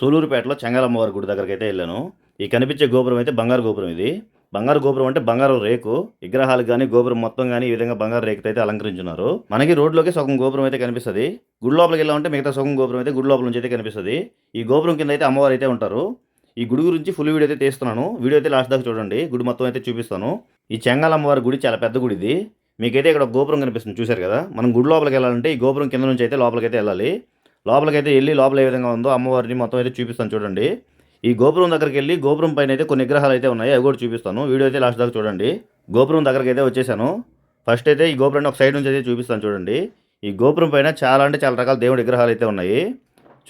సూలూరుపేటలో చెంగాలమ్మవారి గుడి దగ్గరికి అయితే వెళ్ళాను. ఈ కనిపించే గోపురం అయితే బంగారు గోపురం ఇది. బంగారు గోపురం అంటే బంగారు రేకు. విగ్రహాలు కానీ గోపురం మొత్తం కానీ ఈ విధంగా బంగారు రేకుతో అయితే అలంకరించున్నారు. మనకి రోడ్లోకి సగం గోపురం అయితే కనిపిస్తుంది. గుడి లోపలికి వెళ్ళామంటే మిగతా సగం గోపురం అయితే గుడి లోపల నుంచి అయితే కనిపిస్తుంది. ఈ గోపురం కింద అయితే అమ్మవారు అయితే ఉంటారు. ఈ గుడి గురించి ఫుల్ వీడియో అయితే తీస్తున్నాను. వీడియో అయితే లాస్ట్ దాకా చూడండి. గుడి మొత్తం అయితే చూపిస్తాను. ఈ చెంగాలమ్మవారి గుడి చాలా పెద్ద గుడి ఇది. మీకైతే ఇక్కడ గోపురం కనిపిస్తుంది. చూశారు కదా? మనం గుడి లోపలికి వెళ్ళాలంటే ఈ గోపురం కింద నుంచి అయితే లోపలికి అయితే వెళ్ళాలి. లోపలికి అయితే వెళ్ళి లోపల ఏ విధంగా ఉందో అమ్మవారిని మొత్తం అయితే చూపిస్తాను చూడండి. ఈ గోపురం దగ్గరికి వెళ్ళి గోపురం పైన అయితే కొన్ని విగ్రహాలు అయితే ఉన్నాయి. అవి కూడా చూపిస్తాను. వీడియో అయితే లాస్ట్ దాకా చూడండి. గోపురం దగ్గరికి అయితే వచ్చేసాను. ఫస్ట్ అయితే ఈ గోపురాన్ని ఒక సైడ్ నుంచి అయితే చూపిస్తాను చూడండి. ఈ గోపురం పైన చాలా అంటే చాలా రకాల దేవుడి విగ్రహాలు అయితే ఉన్నాయి.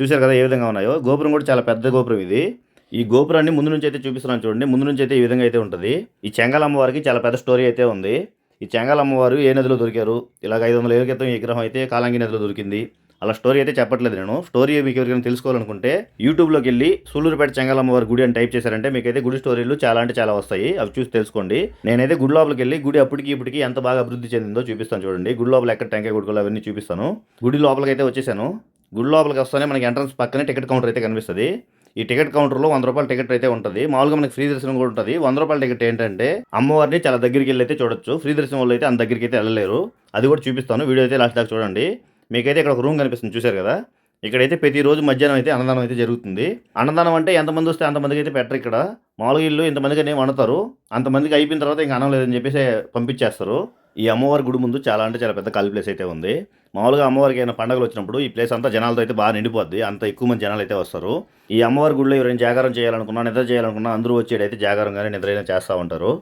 చూశారు కదా ఏ విధంగా ఉన్నాయో? గోపురం కూడా చాలా పెద్ద గోపురం ఇది. ఈ గోపురాన్ని ముందు నుంచి అయితే చూపిస్తున్నాను చూడండి. ముందు నుంచి అయితే ఈ విధంగా అయితే ఉంటుంది. ఈ చెంగలమ్మవారికి చాలా పెద్ద స్టోరీ అయితే ఉంది. ఈ చెంగల్ ఏ నదిలో దొరికారు? ఇలాగ ఐదు వందల ఏళ్ళ క్రితం ఈ విగ్రహం అయితే కాలంగి నదిలో దొరికింది. అలా స్టోరీ అయితే చెప్పట్లేదు నేను. స్టోరీ మీకు ఎవరికైనా తెలుసుకోవాలనుకుంటే యూట్యూబ్లోకి వెళ్ళి సూళ్ళూరుపేట చెంగలమ్మవారి గుడి అని టైప్ చేశారంటే మీకైతే గుడి స్టోరీలు చాలా అంటే చాలా వస్తాయి. అవి చూసి తెలుసుకోండి. నేనైతే గుడి లోపలికి వెళ్ళి గుడి అప్పటికి ఇప్పటికి ఎంత బాగా అభివృద్ధి చెందిందో చూపిస్తాను చూడండి. గుడి లోపల ఎక్కడ టెంకాయ గుడుకోవాలి అవన్నీ చూపిస్తాను. గుడి లోపలికి అయితే వచ్చేసాను. గుడి లోపలికి వస్తేనే మనకి ఎంట్రన్స్ పక్కనే టికెట్ కౌంటర్ అయితే కనిపిస్తుంది. ఈ టికెట్ కౌంటర్లో వంద రూపాయల టికెట్ అయితే ఉంటుంది. మామూలుగా మనకి ఫ్రీ దర్శనం కూడా ఉంటుంది. వంద రూపాయల టికెట్ ఏంటంటే అమ్మవారిని చాలా దగ్గరికి వెళ్ళి అయితే చూడొచ్చు. ఫ్రీ దర్శనం వాళ్ళు అయితే అంత దగ్గరికి అయితే వెళ్ళలేరు. అది కూడా చూపిస్తాను. వీడియో అయితే లాస్ట్ దాకా చూడండి. మీకైతే ఇక్కడ ఒక రూమ్ కనిపిస్తుంది చూశారు కదా? ఇక్కడైతే ప్రతిరోజు మధ్యాహ్నం అయితే అన్నదానం అయితే జరుగుతుంది. అన్నదానం అంటే ఎంతమంది వస్తే అంతమందికి అయితే పెట్టరు ఇక్కడ. మామూలుగా ఇల్లు ఇంతమందికి అనేవి వండుతారు. అంతమందికి అయిపోయిన తర్వాత ఇంకా అన్నం లేదని చెప్పేసి పంపించేస్తారు. ఈ అమ్మవారి గుడి ముందు చాలా అంటే చాలా పెద్ద ఖాళీ ప్లేస్ అయితే ఉంది. మామూలుగా అమ్మవారికి ఏమైనా పండుగలు వచ్చినప్పుడు ఈ ప్లేస్ అంతా జనాలతో అయితే బాగా నిండిపోద్ది. అంత ఎక్కువ మంది జనాలు అయితే వస్తారు. ఈ అమ్మవారి గుడిలో ఎవరైనా జాగారం చేయాలనుకున్నా నిద్ర చేయాలనుకున్నా అందరూ వచ్చేటైతే జాగారం కానీ నిద్ర అయినా చేస్తూ ఉంటారు.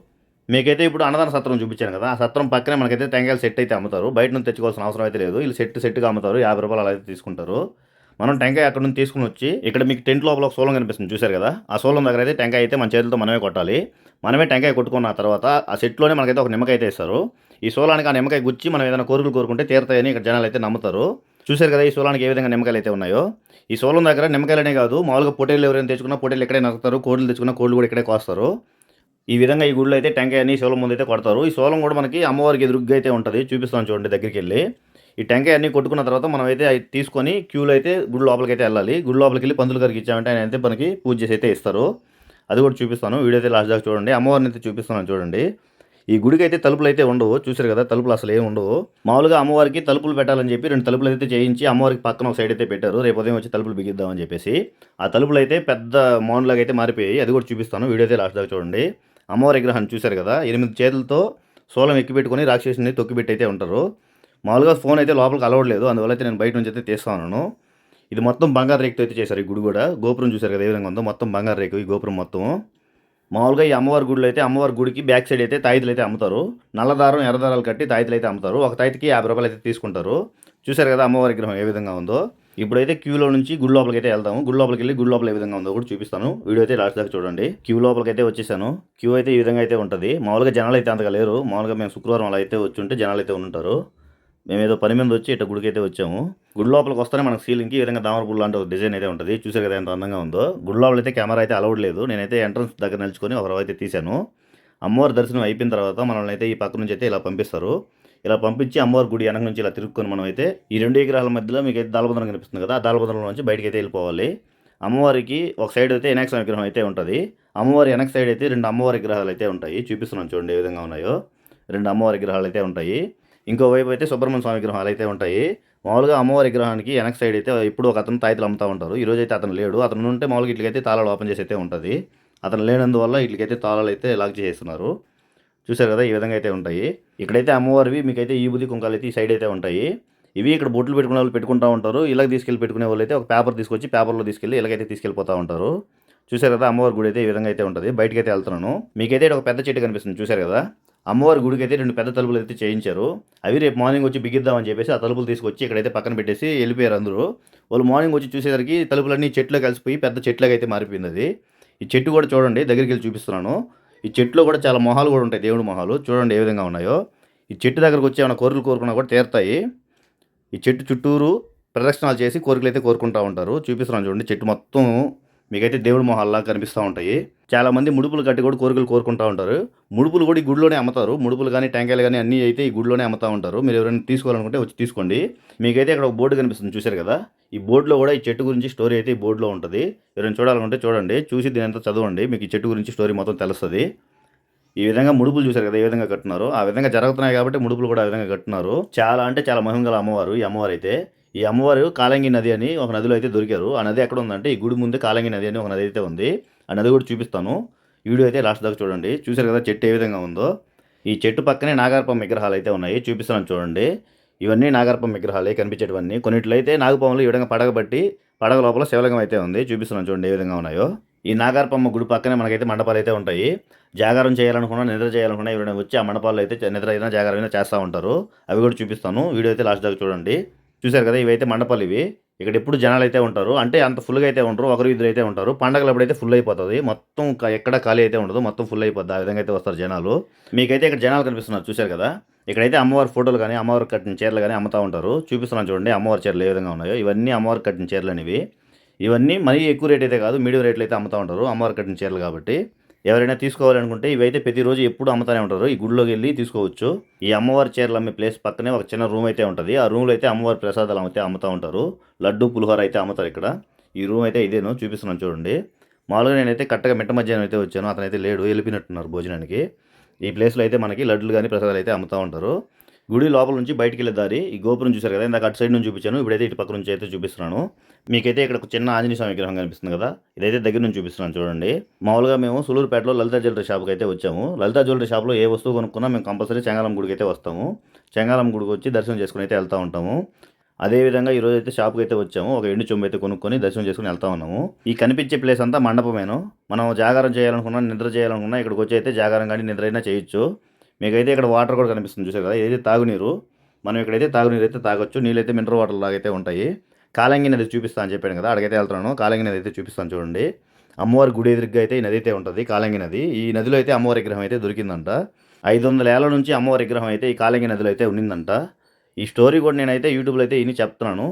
మీకైతే ఇప్పుడు అన్నదాన సత్రం చూపించాను కదా ఆ సత్రం పక్కనే మనకైతే టెంకాయలు సెట్ అయితే అమ్ముతారు. బయట నుంచి తెచ్చుకోవాల్సిన అవసరం అయితే లేదు. వీళ్ళు సెట్ సెట్గా అమ్ముతారు. యాభై రూపాయలు అలా అయితే తీసుకుంటారు. మనం టెంకాయ అక్కడ నుంచి తీసుకుని వచ్చి ఇక్కడ మీకు టెంట్ లోపల ఒక సోలం కనిపిస్తుంది చూశారు కదా? ఆ సోలం దగ్గర అయితే టెంకాయ అయితే మన చేతులతో మనమే కొట్టాలి. మనమే టెంకాయ కొట్టుకున్న తర్వాత ఆ సెట్లోనే మనకైతే ఒక నిమ్మకాయ అయితే ఇస్తారు ఈ సోలానికి ఆ నిమ్మకాయ గుచ్చి మనం ఏదైనా కోరికలు కోరుకుంటే తీరుతాయని ఇక్కడ జనాలు అయితే నమ్ముతారు. చూశారు కదా ఈ సోలానికి ఏ విధంగా నిమ్మకాయలు అయితే ఉన్నాయో? ఈ సోలం దగ్గర నిమ్మకాయలనే కాదు మామూలుగా పొటేలు ఎవరైనా తెచ్చుకున్నా పొటేలు ఇక్కడే నరుకుతారు కోళ్ళు తెచ్చుకున్న కోళ్ళు కూడా ఇక్కడే కోస్తారు. ఈ విధంగా ఈ గుడిలో అయితే టెంకాయ అని సోలం ముందు అయితే కొడతారు. ఈ శూలం కూడా మనకి అమ్మవారికి ఎదురుగ్గా అయితే ఉంటుంది. చూపిస్తాను చూడండి దగ్గరికి వెళ్ళి ఈ టెంకాయ అన్ని కొట్టుకున్న తర్వాత మనం అయితే అవి తీసుకొని క్యూలో అయితే గుడి లోపలికి అయితే వెళ్ళాలి. గుడి లోపలికి వెళ్ళి పందులు గారికి ఇచ్చామంటే ఆయన అయితే మనకి పూజ చేసి అయితే ఇస్తారు. అది కూడా చూపిస్తాను. వీడియో అయితే లాస్ట్ దాకా చూడండి. అమ్మవారిని అయితే చూపిస్తున్నాను చూడండి. ఈ గుడికి అయితే తలుపులు అయితే ఉండవు. చూసారు కదా తలుపులు అసలు ఏమి ఉండవు. మామూలుగా అమ్మవారికి తలుపులు పెట్టాలని చెప్పి రెండు తలుపులు అయితే చేయించి అమ్మవారికి పక్కన ఒక సైడ్ అయితే పెట్టారు. రేపు ఉదయం వచ్చి తలుపులు బిగిద్దామని చెప్పేసి. ఆ తలుపులు అయితే పెద్ద మౌన్లాగా అయితే మారిపోయాయి. అది కూడా చూపిస్తాను. వీడియో అయితే లాస్ట్ దాకా చూడండి. అమ్మవారి విగ్రహాన్ని చూశారు కదా ఎనిమిది చేతులతో సోలం ఎక్కిపెట్టుకుని రాక్షసుని తొక్కిపెట్టి అయితే ఉంటారు. మామూలుగా ఫోన్ అయితే లోపలికి అలవడలేదు అందువల్ల అయితే నేను బయట నుంచి అయితే తీస్తాను ఇది మొత్తం బంగారు రేకుతో అయితే చేశారు ఈ గుడి కూడా. గోపురం చూశారు కదా ఏ విధంగా ఉందో మొత్తం బంగారు రేకు ఈ గోపురం మొత్తం. మామూలుగా ఈ అమ్మవారి గుడిలో అయితే అమ్మవారి గుడికి బ్యాక్ సైడ్ అయితే తాయితులు అయితే అమ్ముతారు. నల్లదారం ఎర్రదారాలు కట్టి తాయితులు అయితే అమ్ముతారు. ఒక తాయితకి యాభై రూపాయలు అయితే తీసుకుంటారు. చూశారు కదా అమ్మవారి విగ్రహం ఏ విధంగా ఉందో. ఇప్పుడైతే క్యూ లో నుంచి గుడి లోపలికి అయితే వెళ్తాము. గుడి లోపలికి వెళ్ళి గుడి లోపల ఏ విధంగా ఉందో కూడా చూపిస్తాను. వీడియో అయితే లాస్ట్ దాకా చూడండి. క్యూ లోపలికి అయితే వచ్చేసాను. క్యూ అయితే ఈ విధంగా అయితే ఉంటుంది. మామూలుగా జనాలు అయితే అంతగా లేరు. మామూలుగా మేము శుక్రవారం అలా అయితే వచ్చి ఉంటే జనాలు అయితే ఉంటారు మేము ఏదో పని మీద వచ్చి ఇట్లా గుడికి అయితే వచ్చాము. గుడి లోపలికి వస్తేనే మనకు సీలింగ్కి ఈ విధంగా దామర గుడి లాంటి ఒక డిజైన్ అయితే ఉంటుంది. చూసారు కదా ఎంత అందంగా ఉందో. గుడి లోపల అయితే కెమెరా అయితే అలౌడ్ లేదు. నేనైతే ఎంట్రన్స్ దగ్గర నిలుచుకొని ఒక అయితే తీశాను. అమ్మవారి దర్శనం అయిపోయిన తర్వాత మనల్ని అయితే ఈ పక్క నుంచి అయితే ఇలా పంపిస్తారు. ఇలా పంపించి అమ్మవారి గుడి వెనక నుంచి ఇలా తిరుక్కొని మనం అయితే ఈ రెండు విగ్రహాల మధ్యలో మీకు అయితే దాలబంధనం కనిపిస్తుంది కదా ఆ దాలబంధనం నుంచి బయటకి అయితే వెళ్ళిపోవాలి. అమ్మవారికి ఒక సైడ్ అయితే వినాయక స్వామి విగ్రహం అయితే ఉంటుంది. అమ్మవారి వెనక సైడ్ అయితే రెండు అమ్మవారి విగ్రహాలు అయితే ఉంటాయి. చూపిస్తున్నాను చూడండి ఏ విధంగా ఉన్నాయో. రెండు అమ్మవారి విగ్రహాలు అయితే ఉంటాయి. ఇంకోవైపు అయితే సుబ్రహ్మణ్య స్వామి విగ్రహాలు అయితే ఉంటాయి. మామూలుగా అమ్మవారి విగ్రహానికి వెనక సైడ్ అయితే ఇప్పుడు ఒక అతను తాయితలు అమ్ముతూ ఉంటారు. ఈ అయితే అతను లేడు. అతను ఉంటే మామూలుగా ఇట్లకైతే తాళాలు ఓపెన్ చేసి అయితే ఉంటుంది. అతను లేనందువల్ల ఇట్లకైతే తాళాలు అయితే లాక్ చేసేస్తున్నారు. చూసారు కదా ఈ విధంగా అయితే ఉంటాయి. ఇక్కడైతే అమ్మవారివి మీకైతే ఈ బుద్ధి కుంకాలు అయితే ఈ సైడ్ అయితే ఉంటాయి. ఇవి ఇక్కడ బొట్లు పెట్టుకునే వాళ్ళు పెట్టుకుంటూ ఉంటారు. ఇలాగ తీసుకెళ్ళి పెట్టుకునే వాళ్ళు అయితే ఒక పేపర్ తీసుకొచ్చి పేపర్లో తీసుకెళ్ళి ఇలాగైతే తీసుకెళ్ళిపోతూ ఉంటారు. చూసారు కదా అమ్మవారి గుడి అయితే ఈ విధంగా అయితే ఉంటుంది. బయటకి అయితే వెళ్తున్నాను. మీకైతే ఇక్కడ ఒక పెద్ద చెట్టు కనిపిస్తుంది చూసారు కదా? అమ్మవారి గుడికి అయితే రెండు పెద్ద తలుపులు అయితే చేయించారు. అవి రేపు మార్నింగ్ వచ్చి బిగిద్దామని చెప్పేసి ఆ తలుపులు తీసుకొచ్చి ఇక్కడైతే పక్కన పెట్టేసి వెళ్ళిపోయారు అందరూ. వాళ్ళు మార్నింగ్ వచ్చి చూసేసరికి తలుపులన్నీ చెట్లు కలిసిపోయి పెద్ద చెట్లుగా అయితే మారిపోయింది అది. ఈ చెట్టు కూడా చూడండి దగ్గరికి వెళ్ళి చూపిస్తున్నాను. ఈ చెట్లు కూడా చాలా మొహాలు కూడా ఉంటాయి దేవుడి మొహాలు. చూడండి ఏ విధంగా ఉన్నాయో. ఈ చెట్టు దగ్గరకు వచ్చి ఏమైనా కోరికలు కోరుకున్నా కూడా తీరుతాయి. ఈ చెట్టు చుట్టూరు ప్రదక్షిణాలు చేసి కోరికలు అయితే కోరుకుంటూ ఉంటారు. చూపిస్తున్నాను చూడండి చెట్టు మొత్తం మీకైతే దేవుడి మొహాల్లా కనిపిస్తూ ఉంటాయి. చాలా మంది ముడుపులు కట్టి కూడా కోరికలు కోరుకుంటూ ఉంటారు. ముడుపులు కూడా ఈ గుడిలోనే అమ్ముతారు. ముడుపులు కానీ టెంకాయలు కానీ అన్నీ అయితే ఈ గుడిలోనే అమ్ముతూ ఉంటారు. మీరు ఎవరైనా తీసుకోవాలనుకుంటే వచ్చి తీసుకోండి. మీకైతే ఇక్కడ ఒక బోర్డు కనిపిస్తుంది. చూశారు కదా? ఈ బోర్డులో కూడా ఈ చెట్టు గురించి స్టోరీ అయితే ఈ బోర్డులో ఉంటుంది. ఎవరైనా చూడాలనుకుంటే చూడండి. చూసి దీని అంతా చదవండి. మీకు ఈ చెట్టు గురించి స్టోరీ మొత్తం తెలుస్తుంది. ఈ విధంగా ముడుపులు చూశారు కదా? ఏ విధంగా కట్టున్నారు ఆ విధంగా జరుగుతున్నాయి కాబట్టి ముడుపులు కూడా ఆ విధంగా కట్టున్నారు చాలా అంటే చాలా మహిమగల అమ్మవారు ఈ అమ్మవారు అయితే. ఈ అమ్మవారు కాలంగి నది అని ఒక నదిలో అయితే దొరికారు. ఆ నది ఎక్కడ ఉందంటే ఈ గుడి ముందు కాలంగి నది అని ఒక నది అయితే ఉంది. ఆ నది కూడా చూపిస్తాను. వీడియో అయితే లాస్ట్ దాకా చూడండి. చూశారు కదా చెట్టు ఏ విధంగా ఉందో. ఈ చెట్టు పక్కనే నాగార్పం విగ్రహాలు అయితే ఉన్నాయి. చూపిస్తున్నాను చూడండి. ఇవన్నీ నాగార్పం విగ్రహాలే కనిపించేటివన్నీ. కొన్నిట్లో అయితే నాగపాములు ఈ విధంగా పడగబట్టి పడగ లోపల శివలింగం అయితే ఉంది. చూపిస్తున్నాను చూడండి ఏ విధంగా ఉన్నాయో. ఈ నాగార్పమ్మ గుడి పక్కనే మనకైతే మండపాలు అయితే ఉంటాయి. జాగారం చేయాలనుకున్నా నిద్ర చేయాలనుకున్నా ఎవరైనా వచ్చి ఆ మండపాల్లో అయితే నిద్ర అయినా జాగారం అయినా చేస్తూ ఉంటారు. అవి కూడా చూపిస్తాను. వీడియో అయితే లాస్ట్ దాకా చూడండి. చూశారు కదా ఇవైతే మండపాలు ఇవి. ఇక్కడ ఎప్పుడు జనాలు అయితే ఉంటారు అంటే అంత ఫుల్గా అయితే ఉంటారు ఒకరు ఇద్దరు అయితే ఉంటారు. పండగలు అప్పుడైతే ఫుల్ అయిపోతుంది. మొత్తం ఎక్కడ ఖాళీ అయితే ఉండదు మొత్తం ఫుల్ అయిపోద్ది. ఆ విధంగా అయితే వస్తారు జనాలు. మీకైతే ఇక్కడ జనాలు కనిపిస్తున్నారు చూశారు కదా? ఇక్కడైతే అమ్మవారి ఫోటోలు కానీ అమ్మవారు కట్టిన చీరలు కానీ అమ్ముతూ ఉంటారు. చూపిస్తున్నాను చూడండి అమ్మవారి చీరలు ఏ విధంగా ఉన్నాయో. ఇవన్నీ అమ్మవారు కట్టిన చీరలు అనేవి. ఇవన్నీ మరీ ఎక్కువ రేట్ అయితే కాదు మీడియం రేట్లు అయితే అమ్ముతూ ఉంటారు అమ్మవారు కట్టిన చీరలు కాబట్టి. ఎవరైనా తీసుకోవాలనుకుంటే ఇవైతే ప్రతిరోజు ఎప్పుడు అమ్ముతానే ఉంటారు. ఈ గుడిలోకి వెళ్ళి తీసుకోవచ్చు. ఈ అమ్మవారి చీరలు అమ్మే ప్లేస్ పక్కనే ఒక చిన్న రూమ్ అయితే ఉంటుంది. ఆ రూమ్లో అయితే అమ్మవారి ప్రసాదాలు అయితే అమ్ముతూ ఉంటారు. లడ్డు పులిహోర అయితే అమ్ముతారు ఇక్కడ. ఈ రూమ్ అయితే ఇదేను చూపిస్తున్నాను చూడండి. మామూలుగా నేనైతే కరెక్ట్గా మిట్ట మధ్యాహ్నం అయితే వచ్చాను. అతనైతే లేడు వెళ్ళిపోయినట్టున్నారు భోజనానికి. ఈ ప్లేస్లో అయితే మనకి లడ్డులు కానీ ప్రసాదాలు అయితే అమ్ముతూ ఉంటారు. గుడి లోపల నుంచి బయటికి వెళ్ళే దారి ఈ గోపురం చూశారు కదా? ఇందాక అటు సైడ్ నుంచి చూపించాను. ఇప్పుడైతే ఇటు పక్క నుంచి అయితే చూపిస్తున్నాను. మీకైతే ఇక్కడ ఒక చిన్న ఆంజనేయ స్వామి విగ్రహం కనిపిస్తుంది కదా? ఇదైతే దగ్గర నుంచి చూపిస్తున్నాను చూడండి. మామూలుగా మేము సులూరుపేటలో లలిత జ్యువెలరీ షాప్కి అయితే వచ్చాము. లలిత జ్యువెలరీ షాప్లో ఏ వస్తువు కొనుక్కున్నా మేము కంపల్సరీ చెంగాలం గుడికి అయితే వస్తాము. చెంగాలం గుడికి వచ్చి దర్శనం చేసుకుని అయితే వెళ్తూ ఉంటాము. అదేవిధంగా ఈరోజు అయితే షాప్కి అయితే వచ్చాము. ఒక ఎండు చెంబు అయితే కొనుక్కొని దర్శనం చేసుకుని వెళ్తా ఉన్నాము. ఈ కనిపించే ప్లేస్ అంతా మండపమేను. మనం జాగారం చేయాలనుకున్నా నిద్ర చేయాలనుకున్నా ఇక్కడికి వచ్చి అయితే జాగారం కానీ నిద్ర అయినా చేయొచ్చు. మీకైతే ఇక్కడ వాటర్ కూడా కనిపిస్తుంది. చూసారు కదా? ఏదైతే తాగునీరు మనం ఇక్కడైతే తాగునీరు అయితే తాగొచ్చు. నీళ్ళైతే మినరల్ వాటర్ లాగైతే ఉంటాయి. కాలంగి నది చూపిస్తా అని చెప్పాను కదా? అక్కడికైతే వెళ్తున్నాను. కాలంగి నది అయితే చూపిస్తాను చూడండి. అమ్మవారి గుడి ఎదురుగా అయితే ఈ నది అయితే ఉంటుంది కాలంగి నది. ఈ నదిలో అయితే అమ్మవారి విగ్రహం అయితే దొరికిందంట. ఐదు వందల ఏళ్ళ నుంచి అమ్మవారి విగ్రహం అయితే ఈ కాలంగి నదిలో అయితే ఉన్నిందంట ఈ స్టోరీ కూడా నేనైతే యూట్యూబ్లో అయితే ఇని చెప్తున్నాను.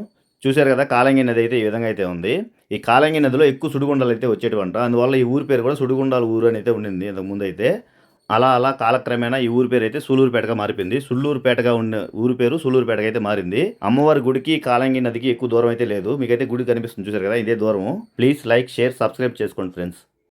చూశారు కదా? కాలంగి నది అయితే ఈ విధంగా అయితే ఉంది. ఈ కాలంగి నదిలో ఎక్కువ సుడిగుండాలు అయితే వచ్చేటివంట. అందువల్ల ఈ ఊరి పేరు కూడా సుడిగుండాల ఊరు అని అయితే ఉండింది ఇంతకు ముందు అయితే అలా అలా కాలక్రమేణా ఈ ఊరి పేరు అయితే సులూరుపేటగా మారిపోయింది. సుల్లూరుపేటగా ఉన్న ఊరి పేరు సుల్లూరుపేటగా అయితే మారింది. అమ్మవారి గుడికి కాలంగి నదికి ఎక్కువ దూరం అయితే లేదు. మీకైతే గుడి కనిపిస్తుంది చూసారు కదా? ఇదే దూరం ప్లీజ్ లైక్ షేర్ సబ్స్క్రైబ్ చేసుకోండి ఫ్రెండ్స్.